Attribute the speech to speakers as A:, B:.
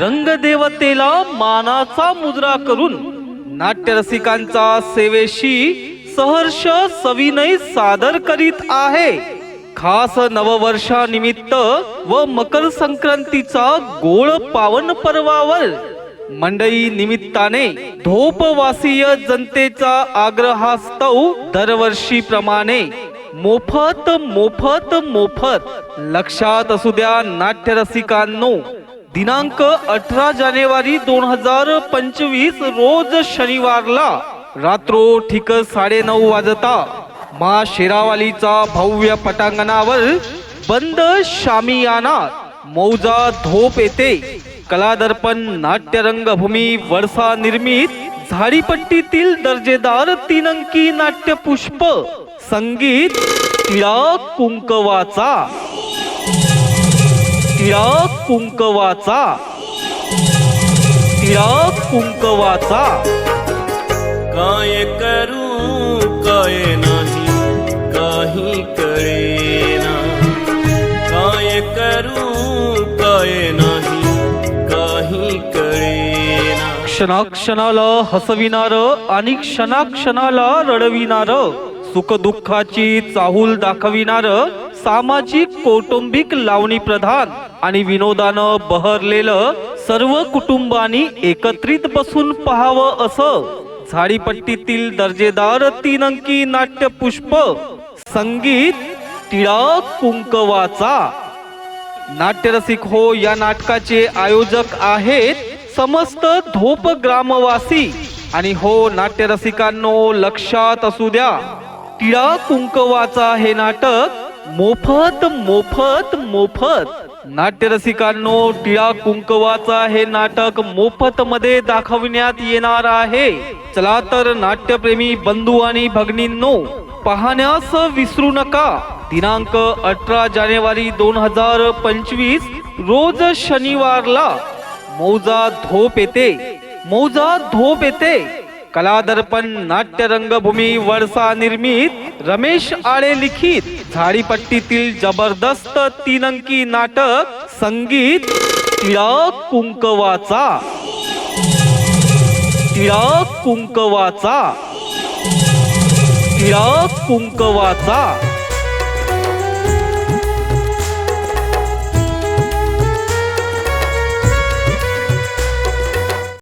A: रंगदेवतेला मानाचा मुद्रा करून नाट्यरसिकांचा सेवेशी सहर्ष सविनय सादर करीत आहे. खास नववर्षानिमित्त व मकर संक्रांतीचा गोळ पावन पर्वावर मंडई निमित्ताने धोपवासीय जनतेचा आग्रहास्तव दरवर्षीप्रमाणे मोफत मोफत मोफत. लक्षात असू द्या नाट्यरसिकांनो दिनांक अठरा जानेवारी दोन हजार पंचवीस रोज शनिवारला रात्रो ठीक साडेनऊ वाजता मा शेरावालीचा भव्य पटांगणावर बंद शामियाना मौजा धोप येते. कलादर्पण नाट्य रंगभूमी वर्षा निर्मित झाडीपट्टीतील दर्जेदार तीन अंकी नाट्य पुष्प संगीत टिळा कुंकवाचा टिळा कुंकवाचा. टिळा कुंकवाचा.
B: काय करू काय नाही काही कळेना. काय करू काय नाही काही कळेना.
A: क्षणाक्षणाला हसविणार आणि क्षणाक्षणाला रडविणार. सुखदुःखाची चाहूल दाखविणार. सामाजिक कौटुंबिक लावणी प्रधान आणि विनोदानं बहरलेलं सर्व कुटुंबानी एकत्रित बसून पहावं असं झाडीपट्टीतील दर्जेदार तीन अंकी नाट्य पुष्प संगीत टिळक कुंकवाचा. नाट्यरसिक हो या नाटकाचे आयोजक आहेत समस्त धोप ग्रामवासी. आणि हो नाट्यरसिकांनो लक्षात असू द्या टिळा कुंकवाचा हे नाटक मोफत मोफत मोफत. नाट्यरसिकांनो टिळा कुंकवाचा हे नाटक मोफत मध्ये दाखवण्यात येणार आहे. चला तर नाट्यप्रेमी बंधू आणि भगिनींनो पाहण्यास विसरू नका. दिनांक अठरा जानेवारी दोन हजार पंचवीस रोज शनिवारला मौजा धोप येते. मौजा धोप येते. कलादर्पण नाट्य रंगभूमी वर्षा निर्मित रमेश आळे लिखित झाडीपट्टीतील जबरदस्त तीन अंकी नाटक संगीत टिळक कुंकवाचा. टिळक कुंकवाचा. टिळक कुंकवाचा.